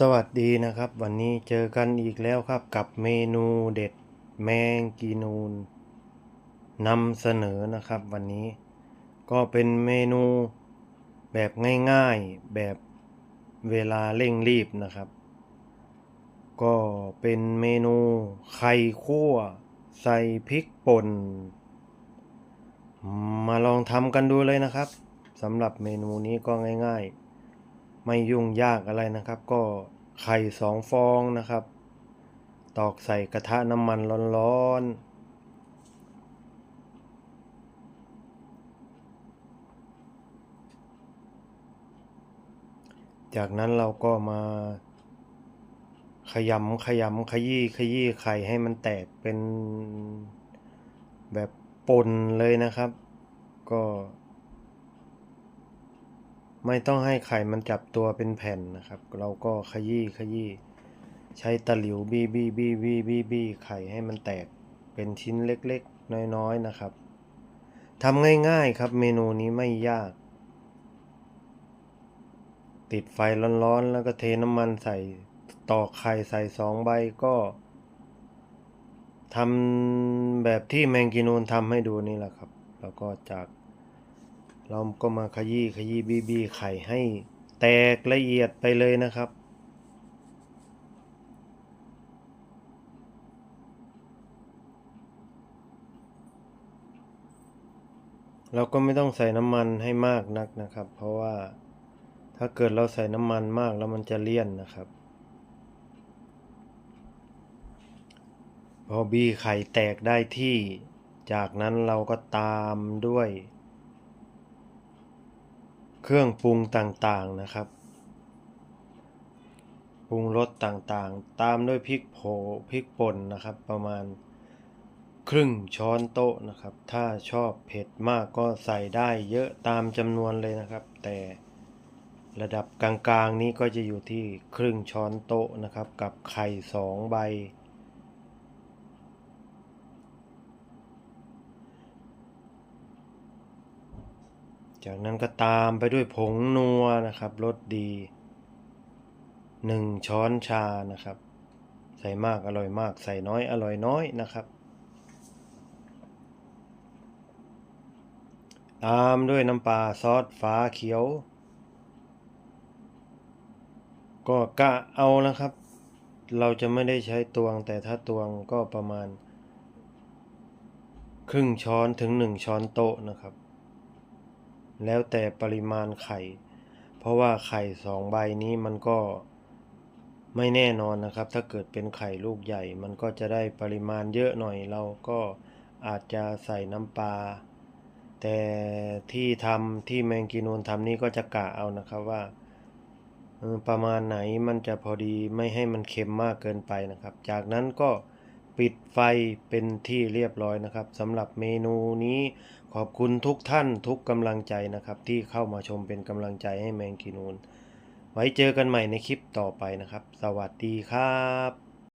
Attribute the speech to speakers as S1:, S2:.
S1: สวัสดีนะครับ วันนี้เจอกันอีกแล้วครับกับเมนูเด็ดแมงกีนูนนำเสนอนะครับ วันนี้ก็เป็นเมนูแบบง่ายๆแบบเวลาเร่งรีบนะครับ ก็เป็นเมนูไข่คั่ว ใส่พริกป่น มาลองทำกันดูเลยนะครับสำหรับเมนูนี้ก็ง่าย ๆ ไม่ยุ่งยากอะไรนะครับ ก็ไข่สองฟองนะครับ ตอกใส่กระทะน้ำมันร้อนๆจากนั้นเราก็มาขยำขยำขยี้ขยี้ไข่ให้มันแตกเป็นแบบปนเลยนะครับ ก็ ไม่ต้องให้ไข่มันจับตัวเป็นแผ่นนะครับ เราก็ขยี้ขยี้ใช้ตะหลิวบี้บี้บี้บี้บี้บี้ไข่ให้มันแตกเป็นชิ้นเล็กๆ น้อยๆนะครับทำง่ายๆครับเมนูนี้ไม่ยาก ติดไฟร้อนๆ แล้วก็เทน้ำมันใส่ตอกไข่ใส่สองใบก็ทำแบบที่แมงกีนูนทำให้ดูนี่แหละครับ แล้วก็จาก เราก็มาขยี้ขยี้บีบีไข่ให้แตกละเอียดไปเลยนะครับ เราก็ไม่ต้องใส่น้ำมันให้มากนักนะครับ เพราะว่าถ้าเกิดเราใส่น้ำมันมากแล้วมันจะเลี่ยนนะครับ พอบีไข่แตกได้ที่ จากนั้นเราก็ตามด้วย เครื่องปรุงต่างๆนะครับ ปรุงรสต่างๆ ตามด้วยพริกโผพริกป่นนะครับ ประมาณครึ่งช้อนโต๊ะนะครับ ถ้าชอบเผ็ดมากก็ใส่ได้เยอะตามจำนวนเลยนะครับ แต่ระดับกลางๆนี้ก็จะอยู่ที่ครึ่งช้อนโต๊ะนะครับ กับไข่สองใบ จากนั้นก็ตามไปด้วยผงนัวนะครับรสดีหนึ่งช้อนชานะครับ ใส่มากอร่อยมาก ใส่น้อยอร่อยน้อยนะครับ ตามด้วยน้ำปลาซอสฟ้าเขียว ก็กะเอานะครับ เราจะไม่ได้ใช้ตวง แต่ถ้าตวงก็ประมาณ ครึ่งช้อนถึงหนึ่งช้อนโต๊ะนะครับ แล้วแต่ปริมาณไข่ เพราะว่าไข่สองใบนี้มันก็ไม่แน่นอนนะครับ ถ้าเกิดเป็นไข่ลูกใหญ่ มันก็จะได้ปริมาณเยอะหน่อย เราก็อาจจะใส่น้ำปลา แต่ที่ทำที่แมงกีนูนทำนี่ก็จะกะเอานะครับว่าประมาณไหนมันจะพอดีไม่ให้มันเค็มมากเกินไปนะครับ จากนั้นก็ ปิดไฟเป็นที่เรียบร้อยนะครับสำหรับเมนูนี้ขอบคุณทุกท่านทุกกำลังใจนะครับ ที่เข้ามาชมเป็นกำลังใจให้แมงกีนูน ไว้เจอกันใหม่ในคลิปต่อไปนะครับ สวัสดีครับ